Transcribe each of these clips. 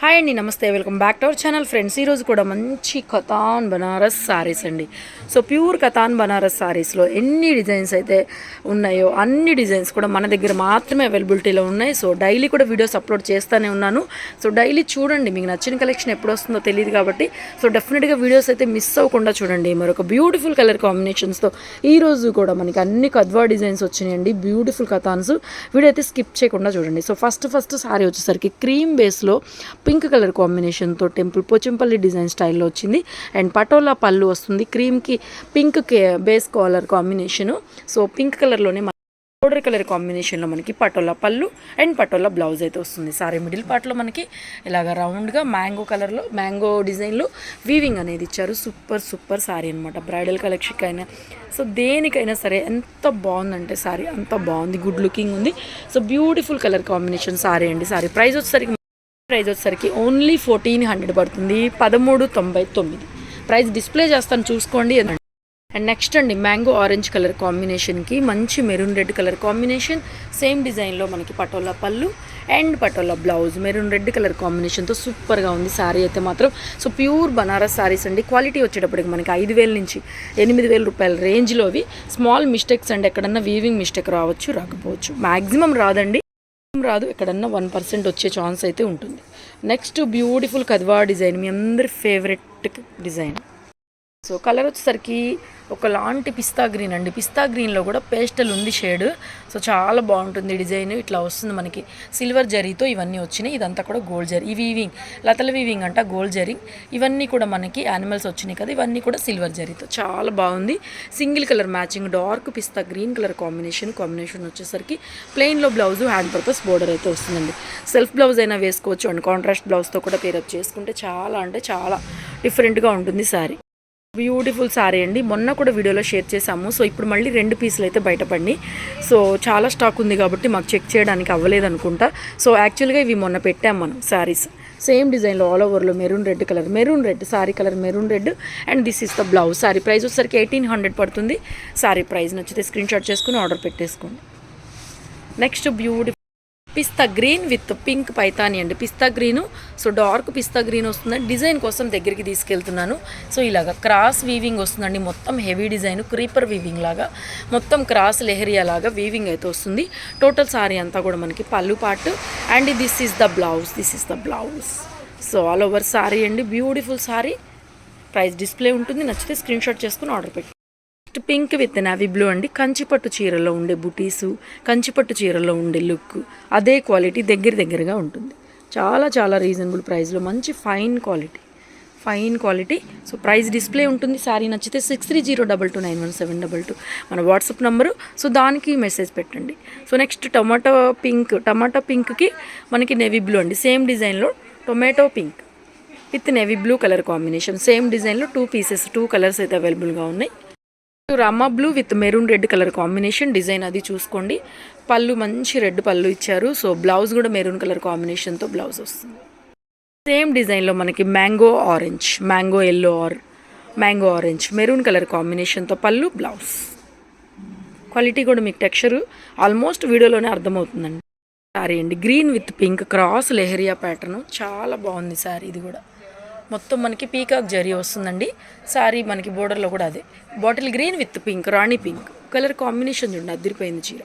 Hi అండి నమస్తే. Welcome back to our channel friends ఈరోజు కూడా మంచి కథాన్ బనారస్ సారీస్ అండి. సో ప్యూర్ కథాన్ బనారస్ సారీస్లో ఎన్ని డిజైన్స్ అయితే ఉన్నాయో అన్ని డిజైన్స్ కూడా మన దగ్గర మాత్రమే అవైలబిలిటీలో ఉన్నాయి. సో డైలీ కూడా వీడియోస్ అప్లోడ్ చేస్తూనే ఉన్నాను. సో డైలీ చూడండి మీకు నచ్చిన కలెక్షన్ ఎప్పుడు వస్తుందో తెలియదు కాబట్టి. సో డెఫినెట్గా వీడియోస్ అయితే మిస్ అవ్వకుండా చూడండి. మరొక బ్యూటిఫుల్ కలర్ కాంబినేషన్స్తో ఈ రోజు కూడా మనకి అన్ని కద్వా డిజైన్స్ వచ్చినాయండి. బ్యూటిఫుల్ కథాన్స్. వీడియో అయితే స్కిప్ చేయకుండా చూడండి. సో ఫస్ట్ ఫస్ట్ సారీ వచ్చేసరికి క్రీమ్ బేస్లో పింక్ కలర్ కాంబినేషన్తో టెంపుల్ పోచంపల్లి డిజైన్ స్టైల్లో వచ్చింది. అండ్ పటోలా పళ్ళు వస్తుంది. క్రీమ్కి పింక్ కే base colour combination. So pink కలర్లోనే పౌడర్ కలర్ కాంబినేషన్లో మనకి పటోలా పళ్ళు అండ్ పటోలా బ్లౌజ్ అయితే వస్తుంది. సారీ మిడిల్ పార్ట్లో మనకి ఇలాగ రౌండ్గా మ్యాంగో కలర్లో మ్యాంగో డిజైన్లో వీవింగ్ అనేది ఇచ్చారు. సూపర్ సూపర్ సారీ అనమాట బ్రైడల్ కలెక్షన్కి అయినా సో దేనికైనా సరే ఎంత బాగుందంటే సారీ అంత బాగుంది. గుడ్ లుకింగ్ ఉంది. So beautiful colour combination saree అండి. సారీ ప్రైస్ వచ్చేసరికి ప్రైస్ వచ్చేసరికి ఓన్లీ ఫోర్టీన్ హండ్రెడ్ పడుతుంది. పదమూడు తొంభై తొమ్మిది. ప్రైస్ డిస్ప్లే చేస్తాను చూసుకోండి. అండ్ నెక్స్ట్ అండి మ్యాంగో ఆరెంజ్ కలర్ కాంబినేషన్కి మంచి maroon red colour combination same డిజైన్లో మనకి పటోలా పళ్ళు and Patola blouse maroon red colour కాంబినేషన్తో సూపర్గా ఉంది సారీ అయితే మాత్రం. సో ప్యూర్ బనారస్ సారీస్ అండి. క్వాలిటీ వచ్చేటప్పటికి మనకి ఐదు వేల నుంచి ఎనిమిది వేల రూపాయల రేంజ్లోవి స్మాల్ మిస్టేక్స్ అండి. ఎక్కడన్నా వీవింగ్ మిస్టేక్ రావచ్చు రాకపోవచ్చు. మ్యాక్సిమం రాదండి. రాదు. ఎక్కడన్నా వన్ పర్సెంట్ వచ్చే ఛాన్స్ అయితే ఉంటుంది. Next beautiful Kadwa design. మీ అందరి ఫేవరెట్ డిజైన్. సో కలర్ వచ్చేసరికి ఒక లాంటి పిస్తా గ్రీన్ అండి. పిస్తా గ్రీన్లో కూడా పేస్టల్ ఉంది షేడ్. సో చాలా బాగుంటుంది డిజైన్. ఇట్లా వస్తుంది మనకి సిల్వర్ జరీతో ఇవన్నీ వచ్చినాయి. ఇదంతా కూడా గోల్డ్ జరీ. ఈ వీవింగ్ లతల వీవింగ్ అంట గోల్డ్ జరీ. ఇవన్నీ కూడా మనకి యానిమల్స్ వచ్చినాయి కదా ఇవన్నీ కూడా సిల్వర్ జరీతో. చాలా బాగుంది. Single colour matching dark pista green colour combination combination వచ్చేసరికి ప్లెయిన్లో బ్లౌజ్ హ్యాండ్ పర్పస్ బోర్డర్ అయితే వస్తుందండి. సెల్ఫ్ బ్లౌజ్ అయినా వేసుకోవచ్చు అండ్. కాంట్రాస్ట్ బ్లౌజ్తో కూడా పేరప్ చేసుకుంటే చాలా అంటే చాలా డిఫరెంట్గా ఉంటుంది సారీ. బ్యూటిఫుల్ సారీ అండి. మొన్న కూడా వీడియోలో షేర్ చేసాము సో ఇప్పుడు మళ్ళీ రెండు పీసులు అయితే బయటపడి సో చాలా స్టాక్ ఉంది కాబట్టి మాకు చెక్ చేయడానికి అవ్వలేదు అనుకుంటా. సో యాక్చువల్గా ఇవి మొన్న పెట్టాం మనం శారీస్ సేమ్ డిజైన్లో ఆల్ ఓవర్లో maroon red colour maroon red saree colour maroon red and this is the blouse saree. Price వచ్చేసరికి ఎయిటీన్ హండ్రెడ్ పడుతుంది. సారీ ప్రైస్ నచ్చితే స్క్రీన్ షాట్ చేసుకుని ఆర్డర్ పెట్టేసుకోండి. Next beautiful pista green with pink Paithani అండి. Pista green so dark pista green వస్తుందండి design కోసం దగ్గరికి తీసుకెళ్తున్నాను. సో ఇలాగ క్రాస్ వీవింగ్ వస్తుందండి. మొత్తం హెవీ డిజైన్ క్రీపర్ వీవింగ్ లాగా. మొత్తం క్రాస్ లెహరియా లాగా వీవింగ్ అయితే వస్తుంది. టోటల్ సారీ అంతా కూడా మనకి పళ్ళు పాటు. And this is the blouse this is the blouse. So all over saree అండి. Beautiful saree. ప్రైస్ డిస్ప్లే ఉంటుంది. నచ్చితే స్క్రీన్ షాట్ చేసుకుని ఆర్డర్ పెట్టి పింక్ విత్ నావీ బ్లూ అండి. కంచిపట్టు చీరలో ఉండే బుటీసు కంచిపట్టు చీరలో ఉండే లుక్ అదే క్వాలిటీ దగ్గర దగ్గరగా ఉంటుంది. చాలా చాలా రీజనబుల్ ప్రైస్లో మంచి fine quality fine quality so price display ఉంటుంది. శారీ నచ్చితే six three zero double two nine one seven double two మన వాట్సాప్ నెంబరు సో దానికి మెసేజ్ పెట్టండి. So next tomato pink tomato పింక్కి మనకి నెవీ బ్లూ అండి. సేమ్ డిజైన్లో tomato pink with navy blue colour combination same డిజైన్లో టూ పీసెస్ టూ కలర్స్ అయితే అవైలబుల్గా ఉన్నాయి. Rama blue with maroon red colour combination design అది చూసుకోండి. పళ్ళు మంచి రెడ్ పళ్ళు ఇచ్చారు. సో బ్లౌజ్ కూడా మెరూన్ కలర్ కాంబినేషన్తో బ్లౌజ్ వస్తుంది. సేమ్ డిజైన్లో మనకి mango orange mango yellow or mango orange maroon colour కాంబినేషన్తో పళ్ళు బ్లౌజ్. క్వాలిటీ కూడా మీకు టెక్స్చర్ ఆల్మోస్ట్ వీడియోలోనే అర్థమవుతుందండి. సారీ అండి green with pink cross leheriya pattern. చాలా బాగుంది సారీ ఇది కూడా. మొత్తం మనకి పీకాక్ జరీ వస్తుందండి. సారీ మనకి బోర్డర్లో కూడా అదే. Bottle green with pink rani pink. Colour combination చూడండి అదిరిపోయింది చీర.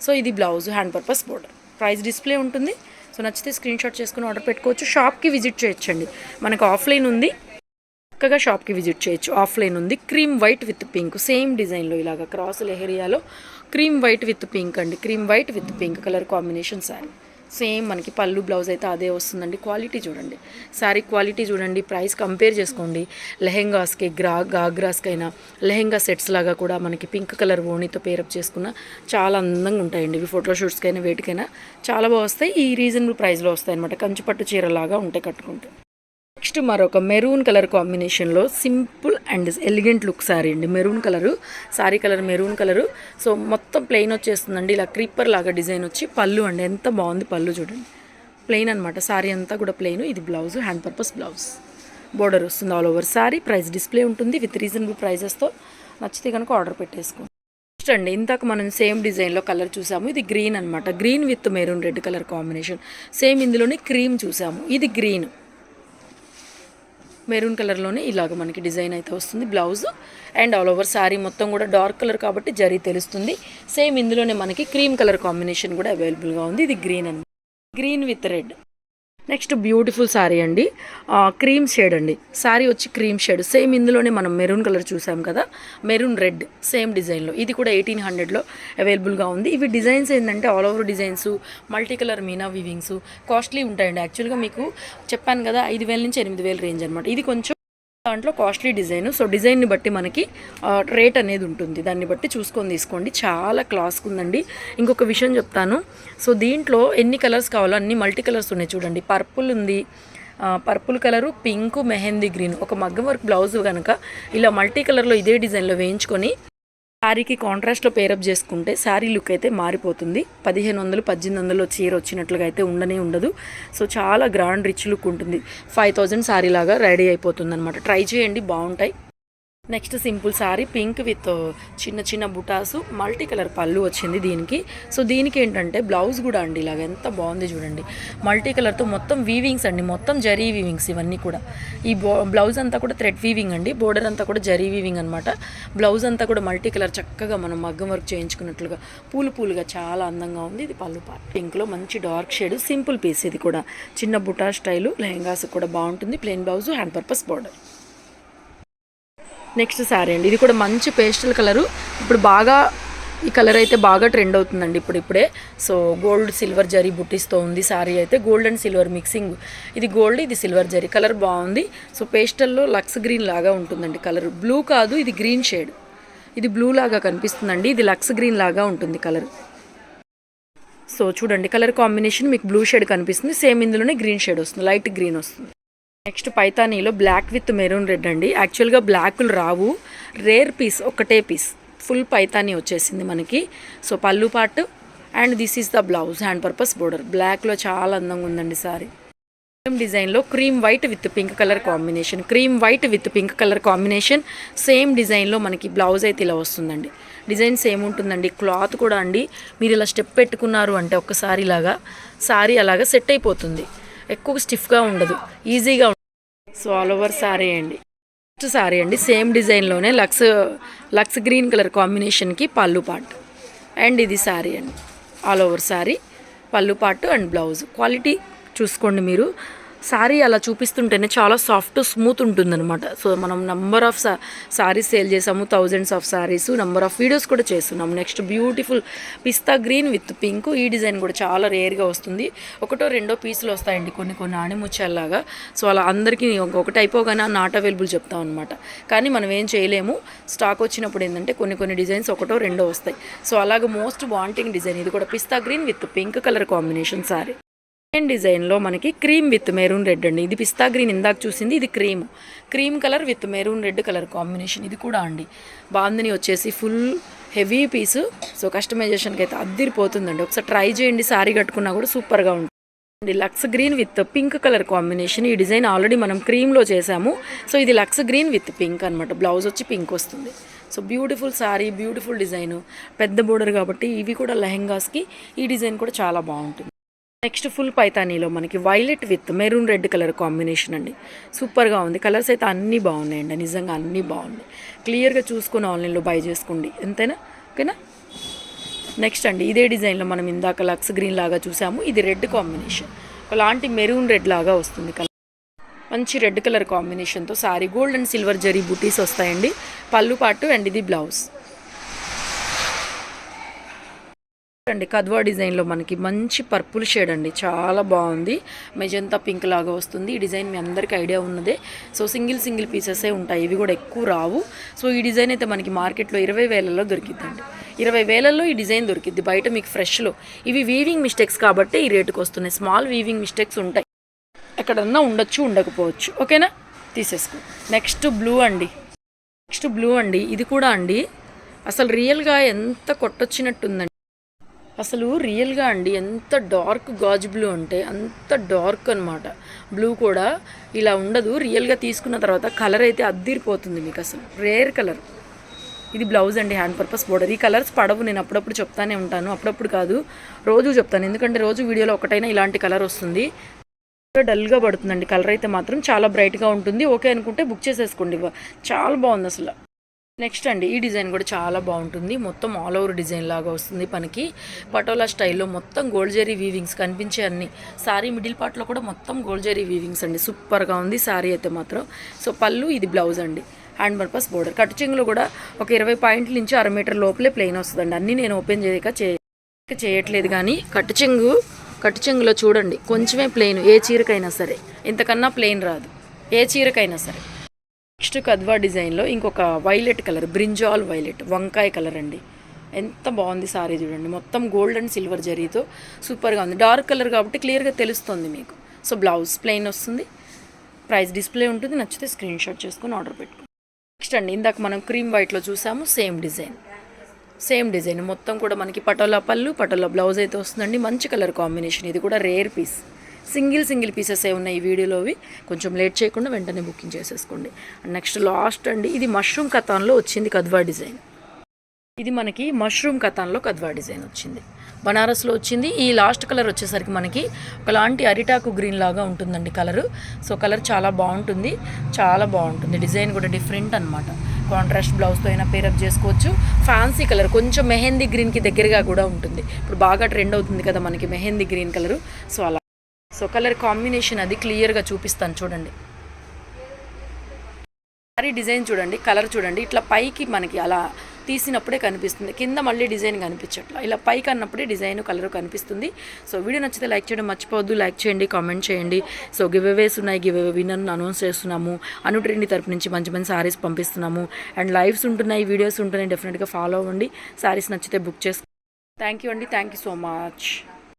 సో ఇది blouse hand purpose border. Price display ఉంటుంది. సో నచ్చితే స్క్రీన్ షాట్ చేసుకుని ఆర్డర్ పెట్టుకోవచ్చు. షాప్కి విజిట్ చేయొచ్చండి. మనకు ఆఫ్లైన్ ఉంది. చక్కగా షాప్కి విజిట్ చేయొచ్చు. ఆఫ్లైన్ ఉంది. Cream white with pink. Same డిజైన్లో ఇలాగ క్రాస్ లెహరియాలో క్రీమ్ వైట్ విత్ పింక్ అండి. Cream white with pink colour combination saree same మనకి పళ్ళు బ్లౌజ్ అయితే అదే వస్తుందండి. క్వాలిటీ చూడండి. శారీ క్వాలిటీ చూడండి. ప్రైస్ కంపేర్ చేసుకోండి. లెహెంగాస్కి గ్రా గాగ్రాస్కి అయినా లెహెంగా సెట్స్ లాగా కూడా మనకి పింక్ కలర్ ఓణితో పేరప్ చేసుకున్న చాలా అందంగా ఉంటాయండి. ఇవి ఫోటోషూట్స్కైనా వేటికైనా చాలా బాగా వస్తాయి. ఈ రీజనబుల్ ప్రైస్లో వస్తాయి అనమాట కంచిపట్టు చీరలాగా ఉంటాయి కట్టుకుంటే. నెక్స్ట్ మరొక మెరూన్ కలర్ కాంబినేషన్లో simple and elegant look saree అండి. Maroon colour saree colour maroon colour. So మొత్తం ప్లెయిన్ వచ్చేస్తుందండి. ఇలా క్రీపర్ లాగా డిజైన్ వచ్చి పళ్ళు అండి. ఎంత బాగుంది పళ్ళు చూడండి. ప్లెయిన్ అనమాట శారీ అంతా కూడా ప్లెయిన్. ఇది blouse hand purpose blouse. Border వస్తుంది all over saree. Price display ఉంటుంది విత్ రీజనబుల్ ప్రైజెస్తో. నచ్చితే కనుక ఆర్డర్ పెట్టేసుకోండి. నెక్స్ట్ అండి ఇందాక మనం సేమ్ డిజైన్లో కలర్ చూసాము. ఇది గ్రీన్ అనమాట green with maroon red colour combination. Same ఇందులోనే క్రీమ్ చూసాము. ఇది గ్రీన్. మెరూన్ కలర్లోనే ఇలాగ మనకి డిజైన్ అయితే వస్తుంది blouse. And all over saree మొత్తం కూడా డార్క్ కలర్ కాబట్టి జరీ తెలుస్తుంది. సేమ్ ఇందులోనే మనకి క్రీమ్ కలర్ కాంబినేషన్ కూడా అవైలబుల్గా ఉంది. ఇది గ్రీన్ అండి. Green with red. Next beautiful saree అండి. క్రీమ్ షేడ్ అండి. శారీ వచ్చి క్రీమ్ షేడ్. సేమ్ ఇందులోనే మనం మెరూన్ కలర్ చూసాం కదా. మెరూన్ రెడ్ సేమ్ డిజైన్లో. ఇది కూడా ఎయిటీన్ హండ్రెడ్లో అవైలబుల్గా ఉంది. ఇవి డిజైన్స్ ఏంటంటే all over designs multi colour meena weavings costly ఉంటాయండి. యాక్చువల్గా మీకు చెప్పాను కదా ఐదు వేల నుంచి ఎనిమిది వేల రేంజ్ అనమాట ఇది కొంచెం దాంట్లో కాస్ట్లీ డిజైన్. సో డిజైన్ని బట్టి మనకి రేట్ అనేది ఉంటుంది. దాన్ని బట్టి చూసుకొని తీసుకోండి. చాలా క్లాస్గా ఉందండి. ఇంకొక విషయం చెప్తాను. సో దీంట్లో ఎన్ని కలర్స్ కావాలో అన్ని మల్టీ కలర్స్ ఉన్నాయి చూడండి. పర్పుల్ ఉంది. Purple colour pink mehndi green. ఒక మగ్గం వర్క్ బ్లౌజ్ కనుక ఇలా మల్టీ కలర్లో ఇదే డిజైన్లో వేయించుకొని శారీకి కాంట్రాస్ట్లో పేరప్ చేసుకుంటే శారీ లుక్ అయితే మారిపోతుంది. పదిహేను వందలు పద్దెనిమిది వందలు చీర వచ్చినట్లుగా అయితే ఉండనే ఉండదు. సో చాలా గ్రాండ్ రిచ్ లుక్ ఉంటుంది. ఫైవ్ థౌజండ్ శారీ లాగా రెడీ అయిపోతుంది అనమాట ట్రై చేయండి బాగుంటాయి. Next simple saree pink with చిన్న చిన్న బుటాసు మల్టీ కలర్ పళ్ళు వచ్చింది దీనికి. సో దీనికి ఏంటంటే బ్లౌజ్ కూడా అండి ఇలాగ ఎంత బాగుంది చూడండి. మల్టీ కలర్తో మొత్తం వీవింగ్స్ అండి మొత్తం జరీ వీవింగ్స్ ఇవన్నీ కూడా. ఈ బ్లౌజ్ అంతా కూడా థ్రెడ్ వీవింగ్ అండి బోర్డర్ అంతా కూడా జరీ వీవింగ్ అనమాట బ్లౌజ్ అంతా కూడా మల్టీ కలర్ చక్కగా మనం మగ్గం వర్క్ చేయించుకున్నట్లుగా పూలు పూలుగా చాలా అందంగా ఉంది. ఇది పళ్ళు పార్ట్ పింక్లో మంచి డార్క్ షేడ్ సింపుల్ పీస్ ఇది కూడా. చిన్న బుటా స్టైలు లెహంగాస్ కూడా బాగుంటుంది plain blouse hand purpose border next sari అండి. ఇది కూడా మంచి పేస్టల్ కలరు. ఇప్పుడు బాగా ఈ కలర్ అయితే బాగా ట్రెండ్ అవుతుందండి ఇప్పుడు ఇప్పుడే. సో గోల్డ్ సిల్వర్ జరీ బుట్టిస్తో ఉంది శారీ అయితే. గోల్డ్ అండ్ సిల్వర్ మిక్సింగ్ ఇది గోల్డ్ ఇది సిల్వర్ జరీ. కలర్ బాగుంది. సో పేస్టల్లో లక్స్ గ్రీన్ లాగా ఉంటుందండి కలర్. బ్లూ కాదు ఇది గ్రీన్ షేడ్ ఇది బ్లూ లాగా కనిపిస్తుందండి. ఇది లక్స్ గ్రీన్ లాగా ఉంటుంది కలర్. సో చూడండి కలర్ కాంబినేషన్ మీకు బ్లూ షేడ్ కనిపిస్తుంది. సేమ్ ఇందులోనే గ్రీన్ షేడ్ వస్తుంది. లైట్ గ్రీన్ వస్తుంది. నెక్స్ట్ పైతానీలో బ్లాక్ విత్ మెరూన్ రెడ్ అండి. యాక్చువల్గా బ్లాక్లు రావు. రేర్ పీస్ ఒకటే పీస్. ఫుల్ పైతానీ వచ్చేసింది మనకి. సో పళ్ళు పాటు. And this is the blouse hand purpose border. బ్లాక్లో చాలా అందంగా ఉందండి సారీ. సేమ్ డిజైన్లో cream white with pink colour combination. Cream white with pink colour combination. Same డిజైన్లో మనకి బ్లౌజ్ అయితే ఇలా వస్తుందండి. డిజైన్ సేమ్ ఉంటుందండి క్లాత్ కూడా అండి. మీరు ఇలా స్టెప్ పెట్టుకున్నారు అంటే ఒక్కసారి ఇలాగా సారీ అలాగా సెట్ అయిపోతుంది. ఎక్కువ స్టిఫ్గా ఉండదు. ఈజీగా సో ఆల్ ఓవర్ సారీ అండి. నెక్స్ట్ సారీ అండి. సేమ్ డిజైన్లోనే లక్స్ లక్స్ గ్రీన్ కలర్ కాంబినేషన్కి పళ్ళు పాట్. అండ్ ఇది సారీ అండి. All over sari. పళ్ళు పాటు అండ్ బ్లౌజ్ క్వాలిటీ చూసుకోండి మీరు. సారీ అలా చూపిస్తుంటేనే చాలా సాఫ్ట్ స్మూత్ ఉంటుందన్నమాట. సో మనం నంబర్ ఆఫ్ సారీస్ సేల్ చేసాము thousands of saris number of videos కూడా చేస్తున్నాం next beautiful pista green with pink ఈ డిజైన్ కూడా చాలా రేర్గా వస్తుంది. ఒకటో రెండో పీసులు వస్తాయండి కొన్ని కొన్ని ఆణిముచ్చేలాగా సో అలా అందరికీ ఒకటి అయిపోగానే నాట్ అవైలబుల్ చెప్తాం అనమాట కానీ మనం ఏం చేయలేము. స్టాక్ వచ్చినప్పుడు ఏంటంటే కొన్ని కొన్ని డిజైన్స్ ఒకటో రెండో వస్తాయి. సో అలాగే మోస్ట్ వాంటింగ్ డిజైన్ ఇది కూడా. Pista green with pink colour combination sari second డిజైన్లో మనకి క్రీమ్ విత్ మెరూన్ రెడ్ అండి. ఇది పిస్తా గ్రీన్ ఇందాక చూసింది ఇది cream cream colour with maroon red colour combination ఇది కూడా అండి. బాందిని వచ్చేసి ఫుల్ హెవీ పీసు సో కస్టమైజేషన్కి అయితే అద్దిరిపోతుందండి. ఒకసారి ట్రై చేయండి. సారీ కట్టుకున్నా కూడా సూపర్గా ఉంటుంది. అండి Lux green with pink colour combination ఈ డిజైన్ ఆల్రెడీ మనం క్రీమ్లో చేసాము. సో ఇది లక్స్ గ్రీన్ విత్ పింక్ అనమాట బ్లౌజ్ వచ్చి పింక్ వస్తుంది. So beautiful sari beautiful design పెద్ద బోర్డర్ కాబట్టి ఇవి కూడా లెహెంగాస్కి ఈ డిజైన్ కూడా చాలా బాగుంటుంది. నెక్స్ట్ ఫుల్ పైతానీలో మనకి violet with maroon red colour combination అండి. సూపర్గా ఉంది. కలర్స్ అయితే అన్నీ బాగున్నాయండి. నిజంగా అన్నీ బాగున్నాయి. క్లియర్గా చూసుకుని ఆన్లైన్లో బై చేసుకోండి. ఎంతైనా? ఓకేనా? నెక్స్ట్ అండి. ఇదే డిజైన్లో మనం ఇందాక లక్స్ గ్రీన్ లాగా చూసాము. ఇది రెడ్ కాంబినేషన్. ఒకలాంటి మెరూన్ రెడ్ లాగా వస్తుంది కలర్. మంచి రెడ్ కలర్ కాంబినేషన్తో sari gold and silver zari butis వస్తాయండి. పళ్ళు పాటు అండ్ ఇది బ్లౌజ్. అండి కద్వా డిజైన్లో మనకి మంచి పర్పుల్ షేడ్ అండి. చాలా బాగుంది. మెజంతా పింక్ లాగా వస్తుంది. ఈ డిజైన్ మీ అందరికీ ఐడియా ఉన్నదే. సో సింగిల్ సింగిల్ పీసెసే ఉంటాయి. ఇవి కూడా ఎక్కువ రావు. సో ఈ డిజైన్ అయితే మనకి మార్కెట్లో ఇరవై వేలలో దొరికిద్దండి. ఇరవై వేలలో ఈ డిజైన్ దొరికిద్ది. బయట మీకు ఫ్రెష్లో. ఇవి వీవింగ్ మిస్టేక్స్ కాబట్టి ఈ రేటుకు వస్తున్నాయి. స్మాల్ వీవింగ్ మిస్టేక్స్ ఉంటాయి. ఎక్కడన్నా ఉండొచ్చు ఉండకపోవచ్చు. ఓకేనా? తీసేసుకో. నెక్స్ట్ బ్లూ అండి. నెక్స్ట్ బ్లూ అండి. ఇది కూడా అండి. అసలు రియల్గా ఎంత కొట్టొచ్చినట్టుందండి. అసలు రియల్గా అండి ఎంత డార్క్ గాజు బ్లూ అంటే అంత డార్క్ అనమాట బ్లూ కూడా ఇలా ఉండదు. రియల్గా తీసుకున్న తర్వాత కలర్ అయితే అద్దిరిపోతుంది మీకు అసలు. Rare colour. ఇది బ్లౌజ్ అండి హ్యాండ్ పర్పస్ బోర్డర్. ఈ కలర్స్ పడవు. నేను అప్పుడప్పుడు చెప్తానే ఉంటాను. అప్పుడప్పుడు కాదు రోజు చెప్తాను. ఎందుకంటే రోజు వీడియోలో ఒకటైనా ఇలాంటి కలర్ వస్తుంది. డల్గా పడుతుందండి. కలర్ అయితే మాత్రం చాలా బ్రైట్గా ఉంటుంది. ఓకే అనుకుంటే బుక్ చేసేసుకోండి. చాలా బాగుంది అసలు. నెక్స్ట్ అండి ఈ డిజైన్ కూడా చాలా బాగుంటుంది. మొత్తం ఆల్ ఓవర్ డిజైన్ లాగా వస్తుంది మనకి పటోలా స్టైల్లో మొత్తం గోల్డ్ జెరీ వీవింగ్స్ కనిపించే అన్ని. సారీ మిడిల్ పార్ట్లో కూడా మొత్తం గోల్డ్ జెరీ వీవింగ్స్ అండి. సూపర్గా ఉంది సారీ అయితే మాత్రం. సో పళ్ళు ఇది బ్లౌజ్ అండి. హ్యాండ్ పర్పస్ బోర్డర్ కట్ చెంగులో కూడా ఒక ఇరవై పాయింట్ల నుంచి అర మీటర్ లోపలే ప్లెయిన్ వస్తుందండి. అన్నీ నేను ఓపెన్ చేయక చే చేయట్లేదు కానీ కట్టు చెంగు కట్టు చెంగులో చూడండి. కొంచెమే ప్లెయిన్ ఏ చీరకైనా సరే. ఇంతకన్నా ప్లెయిన్ రాదు. ఏ చీరకైనా సరే. నెక్స్ట్ కద్వా డిజైన్లో ఇంకొక వైలెట్ కలర్ బ్రింజాల్ వైలెట్ వంకాయ కలర్ అండి. ఎంత బాగుంది సారీ చూడండి. మొత్తం గోల్డ్ అండ్ సిల్వర్ జరీతో సూపర్గా ఉంది. డార్క్ కలర్ కాబట్టి క్లియర్గా తెలుస్తుంది మీకు. సో బ్లౌజ్ ప్లెయిన్ వస్తుంది. ప్రైస్ డిస్ప్లే ఉంటుంది. నచ్చితే స్క్రీన్ షాట్ చేసుకొని ఆర్డర్ పెట్టుకో నెక్స్ట్ అండి ఇందాక మనం క్రీమ్ వైట్లో చూసాము సేమ్ డిజైన్ సేమ్ డిజైన్ మొత్తం కూడా మనకి పటోలా పళ్ళు పటోలా బ్లౌజ్ అయితే వస్తుందండి. మంచి కలర్ కాంబినేషన్ ఇది కూడా rare piece single single pieces ఏ ఉన్నాయి ఈ వీడియోలోవి. కొంచెం లేట్ చేయకుండా వెంటనే బుకింగ్ చేసేసుకోండి. నెక్స్ట్ లాస్ట్ అండి ఇది మష్రూమ్ కథాన్లో వచ్చింది కద్వా డిజైన్. ఇది మనకి మష్రూమ్ కథాన్లో కద్వా డిజైన్ వచ్చింది. బనారస్లో వచ్చింది. ఈ లాస్ట్ కలర్ వచ్చేసరికి మనకి ఒకలాంటి అరిటాకు గ్రీన్ లాగా ఉంటుందండి కలరు. సో కలర్ చాలా బాగుంటుంది. చాలా బాగుంటుంది. డిజైన్ కూడా డిఫరెంట్ అనమాట కాంట్రాస్ట్ బ్లౌజ్తో అయినా పేరప్ చేసుకోవచ్చు. ఫ్యాన్సీ కలర్ కొంచెం మెహందీ గ్రీన్కి దగ్గరగా కూడా ఉంటుంది. ఇప్పుడు బాగా ట్రెండ్ అవుతుంది కదా మనకి మెహందీ గ్రీన్ కలరు. సో అలా సో కలర్ కాంబినేషన్ అది క్లియర్గా చూపిస్తాను చూడండి. సారీ డిజైన్ చూడండి కలర్ చూడండి. ఇట్లా పైకి మనకి అలా తీసినప్పుడే కనిపిస్తుంది. కింద మళ్ళీ డిజైన్ కనిపించట్లా. ఇలా పైకి అన్నప్పుడే డిజైన్ కలర్ కనిపిస్తుంది. సో వీడియో నచ్చితే లైక్ చేయడం మర్చిపోవద్దు. లైక్ చేయండి కామెంట్ చేయండి. సో గివ్ అవేస్ ఉన్నాయి గివ్ అవే అనౌన్స్ చేస్తున్నాము. అనుట్రెండి తరపు నుంచి మంచి మంచి సారీస్ పంపిస్తున్నాము. అండ్ లైవ్స్ ఉంటున్నాయి వీడియోస్ ఉంటున్నాయి. డెఫినెట్గా ఫాలో అవ్వండి. సారీస్ నచ్చితే బుక్ చేసుకో. థ్యాంక్ యూ అండి. Thank you so much